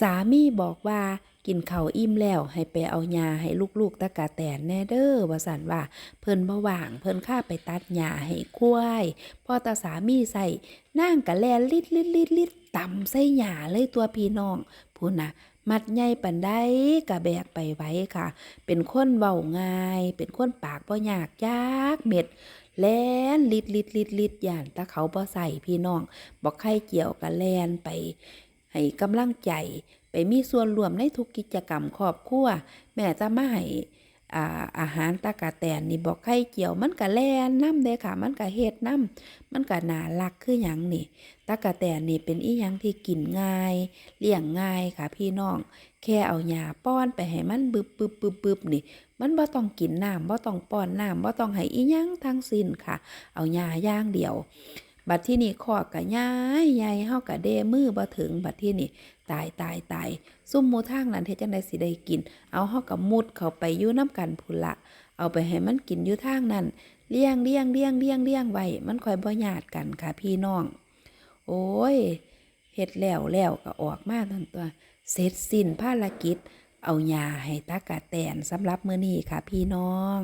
สามีบอกว่ากินเขาอิ่มแล้วให้ไปเอาหญ้าให้ลูกๆตะกะแตนแน่เด้อว่าซั่นว่า เพิ่นบ่ว่าง เพิ่นข้าไปตัดหญ้าให้ควายพอตาสามีใส่นางกะแลลิดลิดลิดลิดต่ำใส่หญ้าเลยตัวพี่น้องพูนน่ะมัดใหญ่ปันใดกะแบกไปไว้ค่ะ เป็นคนเว้าง่าย เป็นคนปากบ่ยากยากเม็ดแลนลิดลิดลิดลิดย่านตาเขาบ่ใส่พี่น้องบอกใครเกี่ยวกับแลนไป ให้กำลังใจ ไปมีส่วนร่วมในทุกกิจกรรมครอบครัวแม่จะมาให้อ่าอาหารตากะแตนนี่บอกไข่เกี่ยวมันก็แลนน้ำเด้ค่ะ มันก็เฮ็ดน้ำมันก็น่ารักคือหยังนี่ตากะแตนนี่เป็นอีหยังที่กินง่าย เลี้ยงง่ายค่ะพี่น้อง แค่เอาหญ้าป้อนไปให้มันบึบบึบบึบบึบนี่ มันบ่ต้องกินน้ำบ่ต้องป้อนน้ำบ่ต้องให้อีหยังทั้งสิ้นค่ะ เอาหญ้าย่างเดียว บัดที่นี่คอกะย้ายใหญ่เฮากะเดมือบ่ถึงบัดที่นี่ตายตายตายซุ่มหมู่ทางนั้นเฮ็ดจังได๋สิได้กิน เอาเฮาก็มุดเข้าไปอยู่น้ำกันพุ่นละเอาไปให้มันกินอยู่ทางนั้นเลี้ยงเลี้ยงเลี้ยงเลี้ยงเลี้ยงไว้มันค่อยบ่ญาติกันค่ะพี่น้อง โอ้ยเฮ็ดแล้วแล้วก็ออกมาทั้งตัว เสร็จสิ้นภารกิจ เอายาให้ตากะแตนสำหรับมื้อนี้ค่ะพี่น้อง